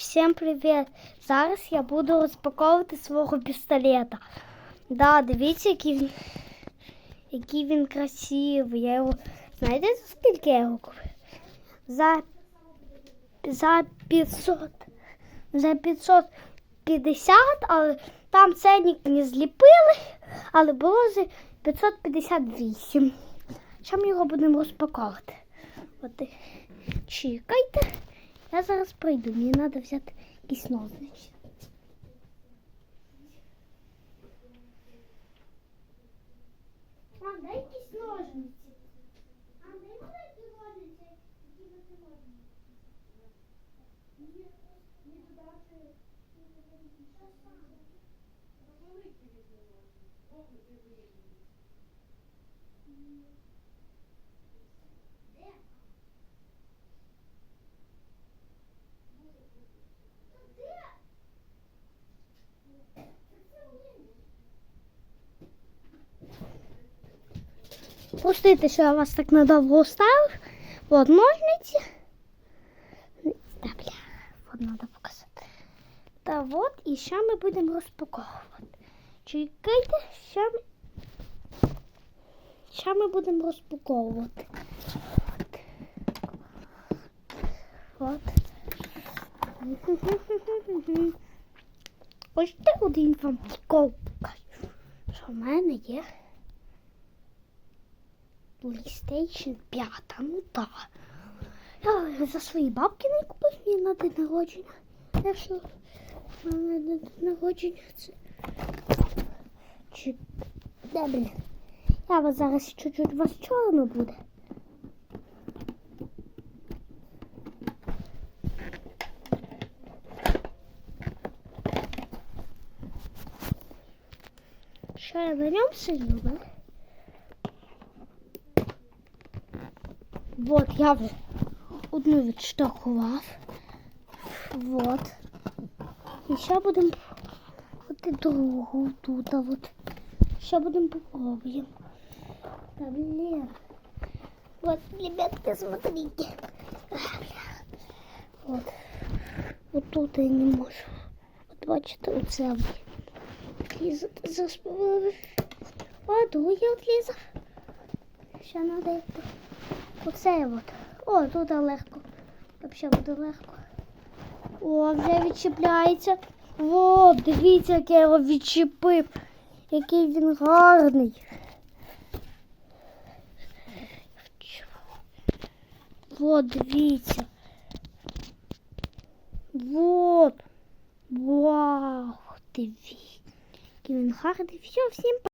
Всім привіт! Зараз я буду розпаковувати свого пістолета. Да, дивіться, який він, який він красивий. Я його. Знаєте, за скільки я його купив? За, за 500. За 550, але там ценник не зліпили, але було за 558. Зараз ми його будемо розпаковувати. От, чекайте. Я зараз прийду, мені треба взяти якісь ножниці. Мам, дай якісь ножниці. Мам, дай маленькі ножниці, які би ти ножниці. Ні, не туди, це... Що саме? Великі візьми Пустите, що я вас так надовго оставив. От ножниці. Та бля, от треба показати. Та от і ще ми будемо розпаковувати. Чекайте, ще ми. Ще ми будемо розпаковувати. От. Ще один вам прикол покажу. Що в мене є PlayStation 5, ну так. Я за свої бабки не купив мені на день народження. Так що на день народження це. Чи... Де, блін? Я вас зараз чуть-чуть вас чорно буде. Що я на Вот, я вже одну відштовхував. Вот. І ще будемо от другу тут, от. Ще будемо попробуємо. Да, блин. Вот, ребятки, смотрите. Вот. Вот тут я не можу. От бачите, оце блін. Лізати за спиною. А, другий отлізав. Ще треба як Оце от. О, тут легко. Взагалі буде легко. О, вже відчіпляється. О, дивіться, як я його відчепив. Який він гарний. Вот, дивіться. Вот. Вау, дивіться. Який він гарний. Все, всім